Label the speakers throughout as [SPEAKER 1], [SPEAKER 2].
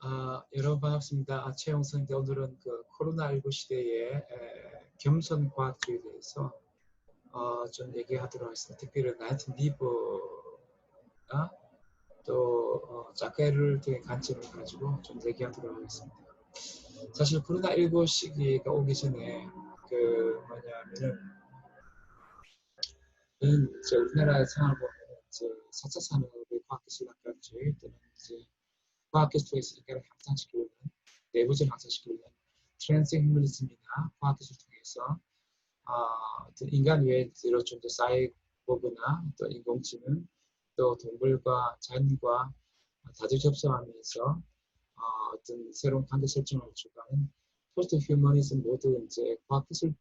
[SPEAKER 1] 아, 여러분 반갑습니다. 아, 최영선인데 오늘은 그 코로나19 시대의 에, 겸손 과학주의에 대해서 어, 좀 얘기하도록 하겠습니다. 특별히 나이트 니버가 또 어, 작가를 통해 관점을 가지고 좀 얘기하도록 하겠습니다. 사실 코로나19 시기가 오기 전에 그 뭐냐면은 이제 우리나라 상황을 보면 이제 4차 산업의 과학기술 학과주의 또는 이제 과학기술에서 인간을 향상시키려는 내부적으로 향상시키려는 트랜스 휴머니즘이나 과학기술 통해서 어, 인간 외에로 좀더 사이보그나 또 인공지능 또 동물과 자연과 다들 접속하면서 어, 어떤 새로운 관계 설정을 주가는 포스트 휴머니즘 모두 이제 과학기술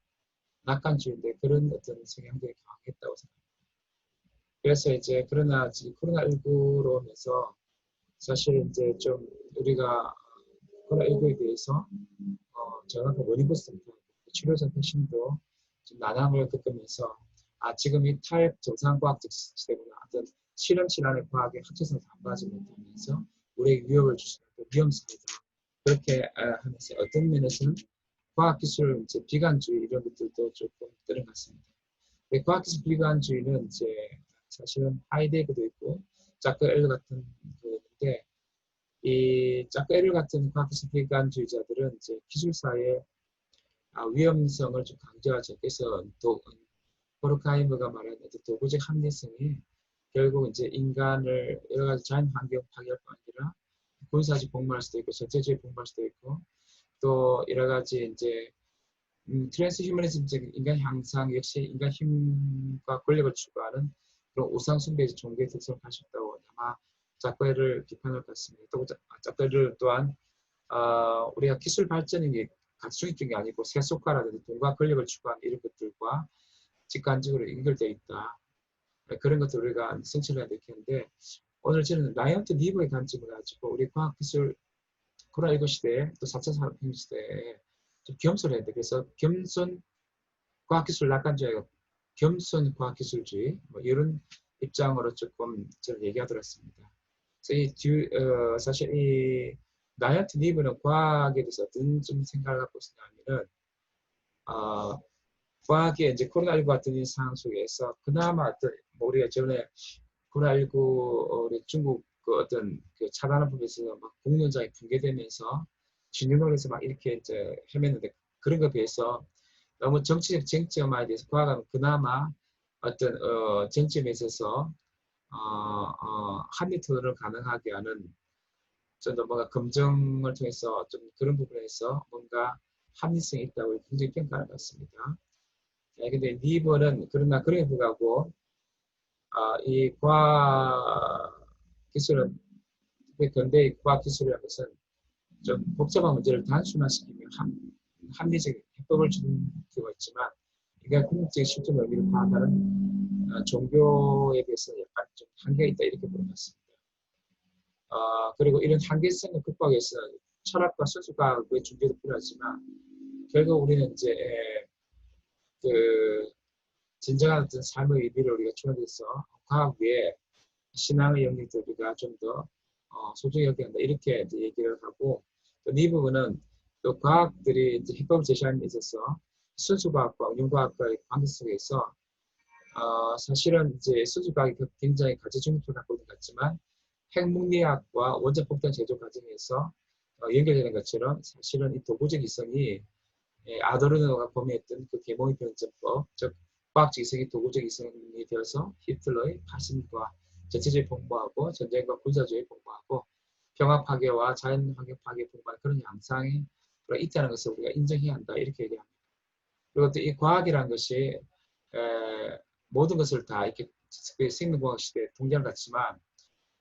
[SPEAKER 1] 낙관주의인데 그런 어떤 성향들이 강했다고 생각합니다. 그래서 이제 그러나 코로나19로 하면서 사실 이제 좀 우리가 코로나 19에 대해서 어, 정확한 원인부터 치료 선택심도 좀 난항을 겪으면서 아 지금 이 타협 정상과학적 시대구나 어떤 실험 실안의 과학의 합체성을 담보하지 못하면서 우리에게 위협을 주시는 위험성이다 그렇게 아, 하면서 어떤 면에서는 과학기술 이제 비관주의 이런 것들도 조금 들어갔습니다. 과학기술 비관주의는 이제 사실은 하이데그도 있고 자크 엘 같은 그 인데 이엘 같은 과학기술 비관주의자들은 이제 기술사의 아, 위험성을 좀 강조하죠. 그래서 또 포르카이머가 말하는 도구적 합리성이 결국 이제 인간을 여러 가지 자연 환경 파괴할 뿐 아니라 군사적 복무할 수도 있고 전체적인 복무할 수도 있고 또 여러 가지 이제 음, 트랜스 휴머니즘적 인간 향상 역시 인간 힘과 권력을 추구하는 그런 우상숭배적 종교의 특성을 가졌다고 아마 작가를 비판할 것 같습니다. 또 작가를 또한 어, 우리가 기술 발전이 단순적인 게 아니고 세속화라든지 돈과 권력을 추구하는 이런 것들과 직관적으로 연결되어 있다. 그런 것들 우리가 성취해야 되겠는데 오늘 저는 라이언트 리버의 관점을 가지고 우리 과학기술 코로나19 시대에 또 4차 산업혁명 시대에 좀 겸손해야 돼. 그래서 겸손 과학기술 낙관주의 겸손 과학기술주의 뭐 이런 입장으로 조금 저는 얘기하도록 했습니다. 이 듀, 어, 사실 이 나이트 리브는 과학에 대해서 어떤 좀 생각을 갖고 있냐면은 어, 과학의 이제 코로나19 같은 상황 속에서 그나마 어떤 뭐 우리가 전에 코로나19 우리 중국 그 어떤 그 차단한 부분에서 막 공론장이 붕괴되면서 진흥론에서 막 이렇게 이제 헤맸는데 그런 것에 비해서 너무 정치적 쟁점에 대해서 과학은 그나마 어떤 어, 쟁점에 있어서 어, 어, 합리 토론을 가능하게 하는 좀 더 뭔가 검증을 통해서 좀 그런 부분에서 뭔가 합리성이 있다고 굉장히 평가를 받습니다. 네, 근데 리버는 그러나 그럼에 불구하고 어, 이 과학 기술은 근대의 과학 기술이라는 것은 좀 복잡한 문제를 단순화시키며 합리적인 해법을 주는 경우가 있지만 인간 궁극적인 실존 의미를 파악하는 어, 종교에 대해서 약간 좀 한계가 있다 이렇게 같습니다. 어, 그리고 이런 한계성을 극복하기 위해서 철학과 수술과의 준비도 필요하지만 결국 우리는 이제 그 진정한 어떤 삶의 의미를 우리가 추구해서 과학 외에 신앙의 영역들 우리가 좀더 어, 소중히 여겨야 한다 이렇게 얘기를 하고 또 이 부분은 또 과학들이 이제 해법을 제시하는 데 있어서 순수과학과 응용과학과의 관계 속에서 어, 사실은 이제 순수과학이 굉장히 가치 중립을 갖고 있는 것 같지만 핵물리학과 원자 폭탄 제조 과정에서 어, 연결되는 것처럼 사실은 이 도구적 이성이 예, 아도르노가 범위했던 그 계몽의 변증법, 즉 과학적 이성이 도구적 이성이 되어서 히틀러의 파신과 전체주의 봉보하고 전쟁과 군사주의 봉보하고 평화 파괴와 자연 환경 파괴 봉보하는 그런 양상이 있다는 것을 우리가 인정해야 한다 이렇게 얘기합니다. 그리고 또 이 과학이라는 것이 에, 모든 것을 다 이렇게 생명공학 시대에 동결 같지만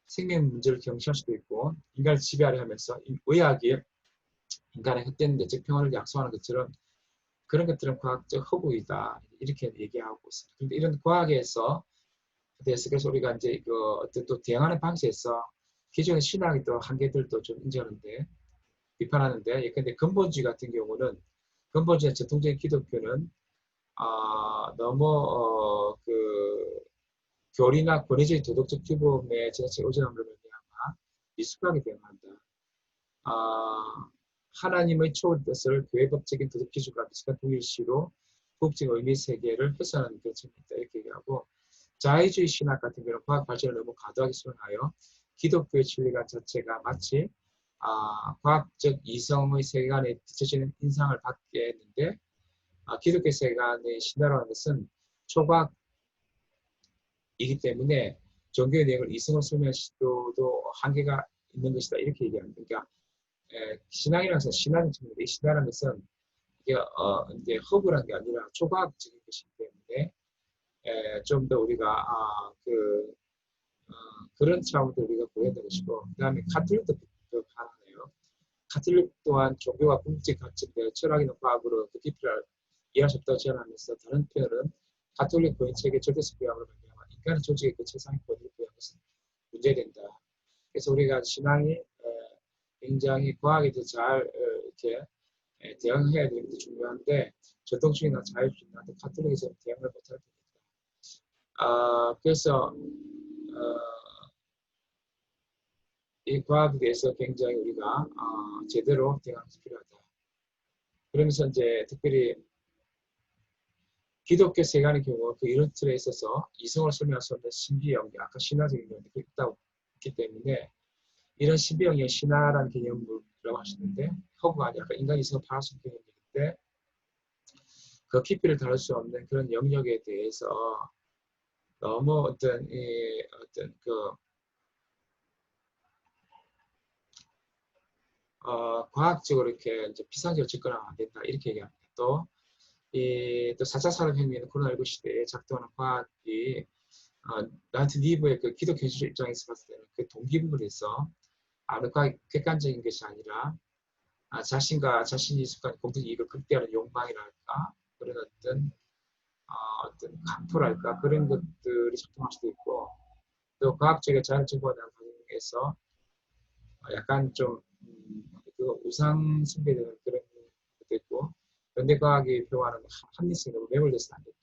[SPEAKER 1] 생명 문제를 경시할 수도 있고 인간을 지배하려 하면서 의학이 인간의 헛된 내적 평화를 약속하는 것처럼 그런 것들은 과학적 허구이다 이렇게 얘기하고 있습니다. 그런데 이런 과학에서 대해서 그래서 우리가 이제 그 어떤 또 대응하는 방식에서 기존의 신학의 또 한계들도 좀 인정하는데 비판하는데 예컨대 근본주의 같은 경우는 근본주의 전통적인 기독교는 아 너무 어, 그 교리나 권위적인 도덕적 규범에 지나치게 의존함으로 말미암아 미숙하게 대응한다. 어, 하나님의 초월 뜻을 교회법적인 도덕 기준과 비슷한 동일시로 국적 의미 세계를 훼손하는 결정이 있다 이렇게 얘기하고 자의주의 신학 같은 경우는 과학 발전을 너무 과도하게 수행하여 기독교의 진리관 자체가 마치 아, 과학적 이성의 세계관에 비춰지는 인상을 받게 했는데 아, 기독교 세계관의 신화라는 것은 초과학 이기 때문에 종교의 내용을 이성을 설명할 수도 한계가 있는 것이다 이렇게 얘기합니다. 그러니까 에, 신앙이라는 것은 신앙인 측면인데 신앙이라는 것은 이게 어, 이제 허브란 게 아니라 초과학적인 것이기 때문에 좀 더 우리가 아, 그 어, 그런 차원도 우리가 보여야 되는 것이고 그 다음에 카톨릭도 가능해요. 카톨릭 또한 종교가 궁극적 가치인데 철학이나 과학으로 그 깊이를 이해할 수 없다고 제안하면서 다른 표현은 카톨릭 고인 체계 절대적 교양으로 인간의 조직의 그 최상의 권위를 부여한 것은 문제된다. 그래서 우리가 신앙이 굉장히 과학에 잘 이렇게 대응해야 되는 게 중요한데 전통주의나 자유주의나 카톨릭에서 대응을 못할 겁니다. 아, 그래서 어, 이 과학에 대해서 굉장히 우리가 어, 제대로 대응하는 게 필요하다. 그러면서 이제 특별히 기독교 세간의 경우 그 이런 틀에 있어서 이성을 설명할 수 없는 신비 영역, 아까 신화적인 경우도 있다고 했기 때문에 이런 신비 영역 신화라는 개념이라고 하시는데 허구가 아니라 인간 이성을 파할 수 있는 개념인데 그 깊이를 다룰 수 없는 그런 영역에 대해서 너무 어떤 이 어떤 그 어, 과학적으로 이렇게 이제 비상적으로 접근하면 안 된다 이렇게 얘기합니다. 또 이, 또 4차 산업혁명의 코로나19 시대에 작동하는 과학이 어, 나한테 리브의 그 기독 교 실 입장에서 봤을 때는 그 동기부여에서 아무 과학 객관적인 것이 아니라 아, 자신과 자신이 속한 공동 이익을 극대화하는 욕망이랄까? 그런 어떤 어, 어떤 강토랄까? 그런 것들이 작동할 수도 있고 또 과학적인 자연 정보에 대한 과정에서 약간 좀 음, 그 우상 숭배되는 그런 것도 있고 현대과학이 표하는 합리성이 너무 매몰돼서는 안 된다.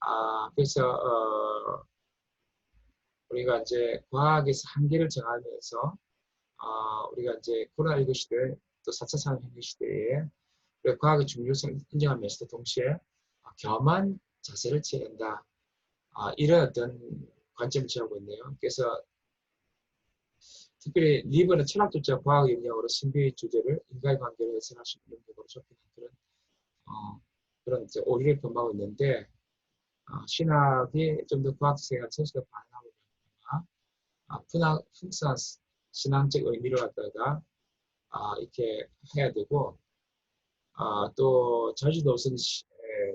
[SPEAKER 1] 아, 그래서 어, 우리가 이제 과학에서 한계를 정하면서 어, 우리가 이제 코로나19 시대 또 4차 산업혁명 시대에 과학의 중요성을 인정하면서도 동시에 겸한 자세를 취해야 한다. 아, 이런 어떤 관점을 취하고 있네요. 그래서 특별히 리버는 철학적자 과학 영역으로 신비의 주제를 인간의 관계로 해석할 수 있는 영역으로 접근한 그런 어, 그런 이제 오리를 범하고 있는데 어, 신학이 좀 더 과학세가 전체가 반영하고 있는 아, 풍학, 풍성한 신앙적 의미를 갖다가 아, 이렇게 해야 되고 아, 또 자주도 없은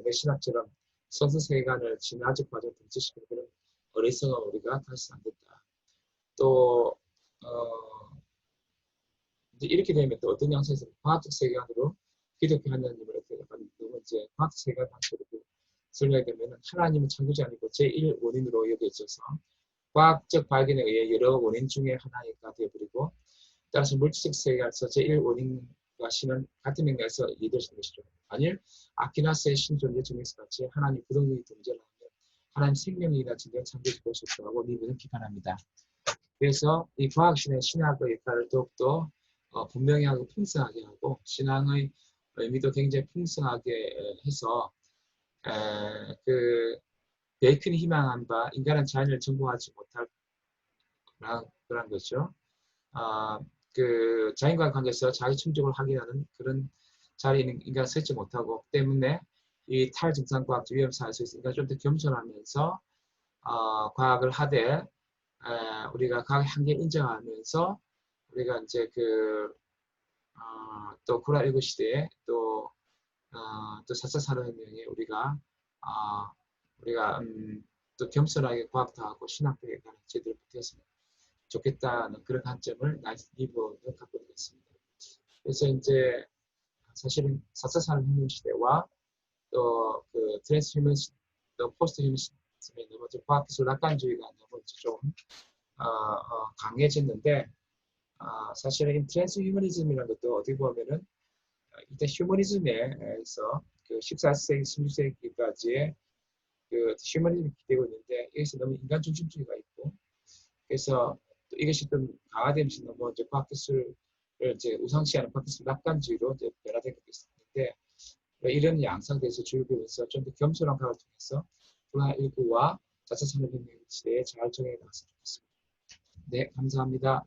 [SPEAKER 1] 내 신학처럼 선수 세간을 진화적 과정 등지시키는 그런 어리석은 우리가 다시 안 된다. 또 어, 이제 이렇게 되면 또 어떤 양상에서 과학적 세계관으로 기독교 하나님을 이렇게 약간 너무 이제 과학적 세계관 방식으로 설명이 되면 하나님은 창조자 아니고 제1 원인으로 여겨 있어서 과학적 발견에 의해 여러 원인 중에 하나가 되어버리고 따라서 물질적 세계에서 제1 원인과 신은 같은 맥락에서 이해되시는 것이죠. 만일 아키나스의 신존재 증명서 같이 하나님 부동적인 존재라면 하나님 생명이나 진정 창조적 것이 없다고 미분은 비판합니다. 그래서 이 과학신의 신학의 역할을 더욱더 어, 분명히 하고 풍성하게 하고 신앙의 의미도 굉장히 풍성하게 해서 에, 그 베이컨이 희망한 바 인간은 자연을 정복하지 못할 그런 거죠. 어, 그 자연과 관계에서 자기 충족을 확인하는 그런 자리에 인간 서지 못하고 때문에 이 탈증상과학적 위험사에서 인간 좀더 겸손하면서 어, 과학을 하되 에, 우리가 과학의 한계 인정하면서 우리가 이제 그, 어, 또 코로나19 시대에 또, 어, 또 4차 산업혁명에 우리가, 어, 우리가, 음, 또 겸손하게 과학도 하고 신학도 가는 제대로 붙었으면 좋겠다는 그런 관점을 나이스 리버는 갖고 있습니다. 그래서 이제 사실은 4차 산업혁명 시대와 또 그 트랜스휴머니즘, 또 포스트 휴 머니즘의 너무 과학기술 낙관주의가 너무 좀 어, 어, 강해졌는데 어, 사실은 트랜스 휴머니즘이라는 것도 어떻게 보면은 어, 일단 휴머니즘에서 그 14세기, 16세기까지의 그 휴머니즘이 기대고 있는데 여기서 너무 인간 중심주의가 있고 그래서 또 이것이 좀 강화되면서 너무 이제 과학기술 이제 우상시하는 팟캐스트 낙관주의로 이제 변화된 것도 있었는데 이런 양상에 대해서 주요교에서 좀 더 겸손한 각을 통해서 코로나19와 자체 산업혁명 시대에 잘 정해 나갔으면 좋겠습니다. 네, 감사합니다.